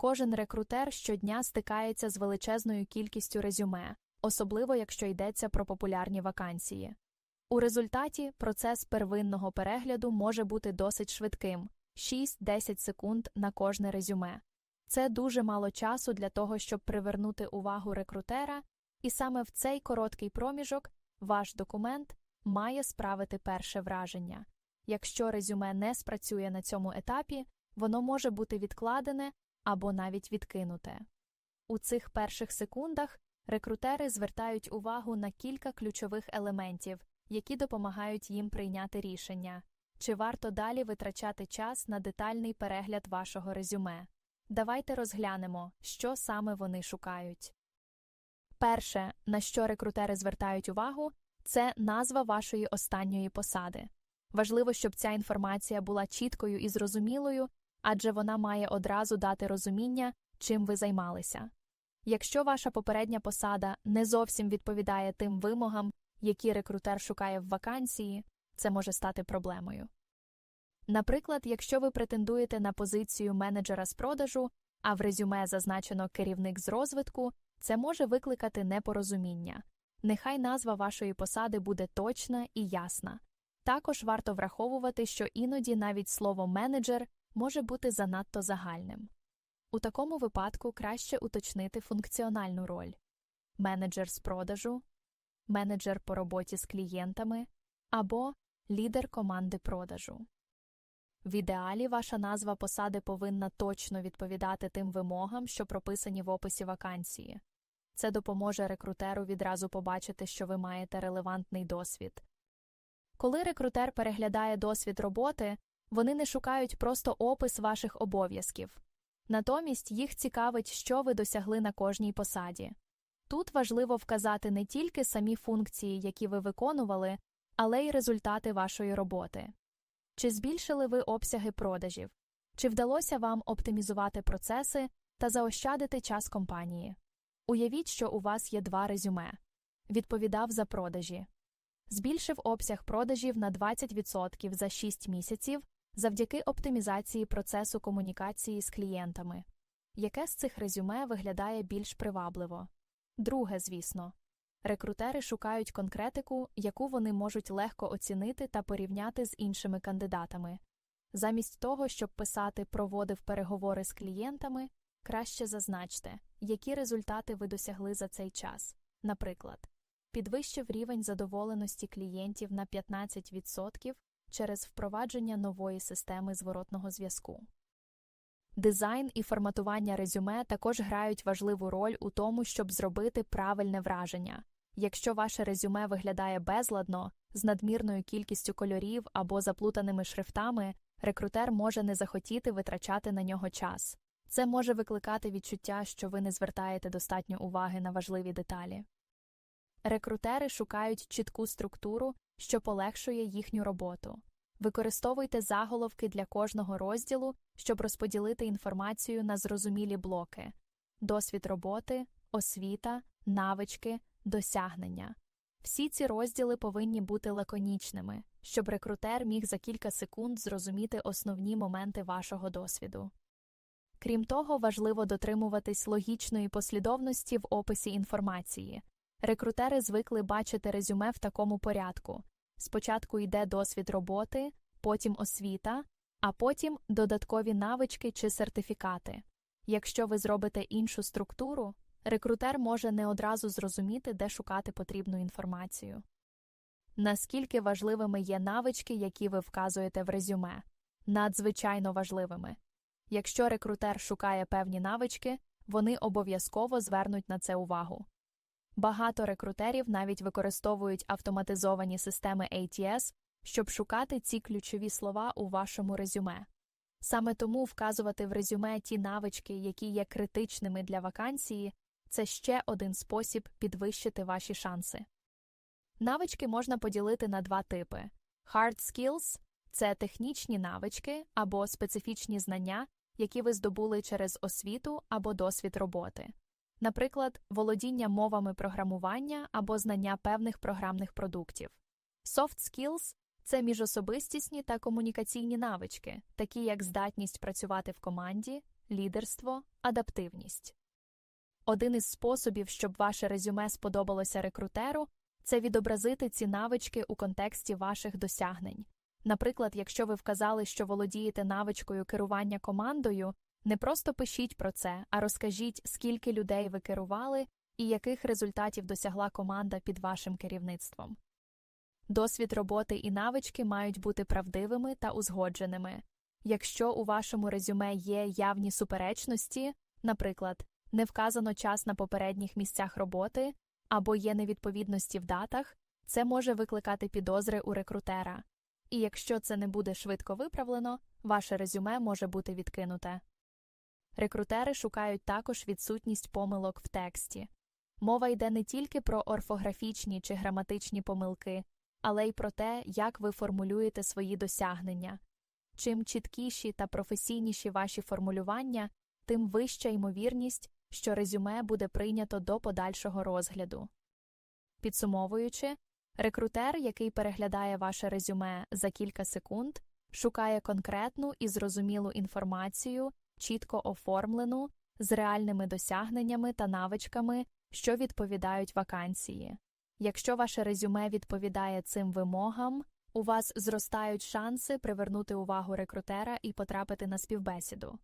Кожен рекрутер щодня стикається з величезною кількістю резюме, особливо якщо йдеться про популярні вакансії. У результаті процес первинного перегляду може бути досить швидким 6-10 секунд на кожне резюме. Це дуже мало часу для того, щоб привернути увагу рекрутера, і саме в цей короткий проміжок ваш документ має справити перше враження. Якщо резюме не спрацює на цьому етапі, воно може бути відкладене або навіть відкинуте. У цих перших секундах рекрутери звертають увагу на кілька ключових елементів, які допомагають їм прийняти рішення, чи варто далі витрачати час на детальний перегляд вашого резюме. Давайте розглянемо, що саме вони шукають. Перше, на що рекрутери звертають увагу, це назва вашої останньої посади. Важливо, щоб ця інформація була чіткою і зрозумілою, адже вона має одразу дати розуміння, чим ви займалися. Якщо ваша попередня посада не зовсім відповідає тим вимогам, які рекрутер шукає в вакансії, це може стати проблемою. Наприклад, якщо ви претендуєте на позицію менеджера з продажу, а в резюме зазначено керівник з розвитку, це може викликати непорозуміння. Нехай назва вашої посади буде точна і ясна. Також варто враховувати, що іноді навіть слово менеджер може бути занадто загальним. У такому випадку краще уточнити функціональну роль менеджер з продажу, менеджер по роботі з клієнтами або лідер команди продажу. В ідеалі ваша назва посади повинна точно відповідати тим вимогам, що прописані в описі вакансії. Це допоможе рекрутеру відразу побачити, що ви маєте релевантний досвід. Коли рекрутер переглядає досвід роботи, вони не шукають просто опис ваших обов'язків. Натомість їх цікавить, що ви досягли на кожній посаді. Тут важливо вказати не тільки самі функції, які ви виконували, але й результати вашої роботи. Чи збільшили ви обсяги продажів, чи вдалося вам оптимізувати процеси та заощадити час компанії? Уявіть, що у вас є два резюме відповідав за продажі, збільшив обсяг продажів на 20% за 6 місяців завдяки оптимізації процесу комунікації з клієнтами. Яке з цих резюме виглядає більш привабливо? Друге, звісно. Рекрутери шукають конкретику, яку вони можуть легко оцінити та порівняти з іншими кандидатами. Замість того, щоб писати проводив переговори з клієнтами, краще зазначте, які результати ви досягли за цей час. Наприклад, підвищив рівень задоволеності клієнтів на 15% через впровадження нової системи зворотного зв'язку. Дизайн і форматування резюме також грають важливу роль у тому, щоб зробити правильне враження. Якщо ваше резюме виглядає безладно, з надмірною кількістю кольорів або заплутаними шрифтами, рекрутер може не захотіти витрачати на нього час. Це може викликати відчуття, що ви не звертаєте достатньо уваги на важливі деталі. Рекрутери шукають чітку структуру, що полегшує їхню роботу. Використовуйте заголовки для кожного розділу, щоб розподілити інформацію на зрозумілі блоки досвід роботи, освіта, навички, досягнення. Всі ці розділи повинні бути лаконічними, щоб рекрутер міг за кілька секунд зрозуміти основні моменти вашого досвіду. Крім того, важливо дотримуватись логічної послідовності в описі інформації. Рекрутери звикли бачити резюме в такому порядку спочатку йде досвід роботи, потім освіта, а потім додаткові навички чи сертифікати. Якщо ви зробите іншу структуру, рекрутер може не одразу зрозуміти, де шукати потрібну інформацію. Наскільки важливими є навички, які ви вказуєте в резюме? Надзвичайно важливими. Якщо рекрутер шукає певні навички, вони обов'язково звернуть на це увагу. Багато рекрутерів навіть використовують автоматизовані системи ATS, щоб шукати ці ключові слова у вашому резюме. Саме тому вказувати в резюме ті навички, які є критичними для вакансії, це ще один спосіб підвищити ваші шанси. Навички можна поділити на два типи: hard skills – це технічні навички або специфічні знання, які ви здобули через освіту або досвід роботи наприклад, володіння мовами програмування або знання певних програмних продуктів. Soft skills – це міжособистісні та комунікаційні навички, такі як здатність працювати в команді, лідерство, адаптивність. Один із способів, щоб ваше резюме сподобалося рекрутеру, це відобразити ці навички у контексті ваших досягнень. Наприклад, якщо ви вказали, що володієте навичкою керування командою, не просто пишіть про це, а розкажіть, скільки людей ви керували і яких результатів досягла команда під вашим керівництвом. Досвід роботи і навички мають бути правдивими та узгодженими. Якщо у вашому резюме є явні суперечності, наприклад, не вказано час на попередніх місцях роботи або є невідповідності в датах, це може викликати підозри у рекрутера. І якщо це не буде швидко виправлено, ваше резюме може бути відкинуте. Рекрутери шукають також відсутність помилок в тексті. Мова йде не тільки про орфографічні чи граматичні помилки, але й про те, як ви формулюєте свої досягнення. Чим чіткіші та професійніші ваші формулювання, тим вища ймовірність, що резюме буде прийнято до подальшого розгляду. Підсумовуючи, рекрутер, який переглядає ваше резюме за кілька секунд, шукає конкретну і зрозумілу інформацію, чітко оформлену, з реальними досягненнями та навичками, що відповідають вакансії. Якщо ваше резюме відповідає цим вимогам, у вас зростають шанси привернути увагу рекрутера і потрапити на співбесіду.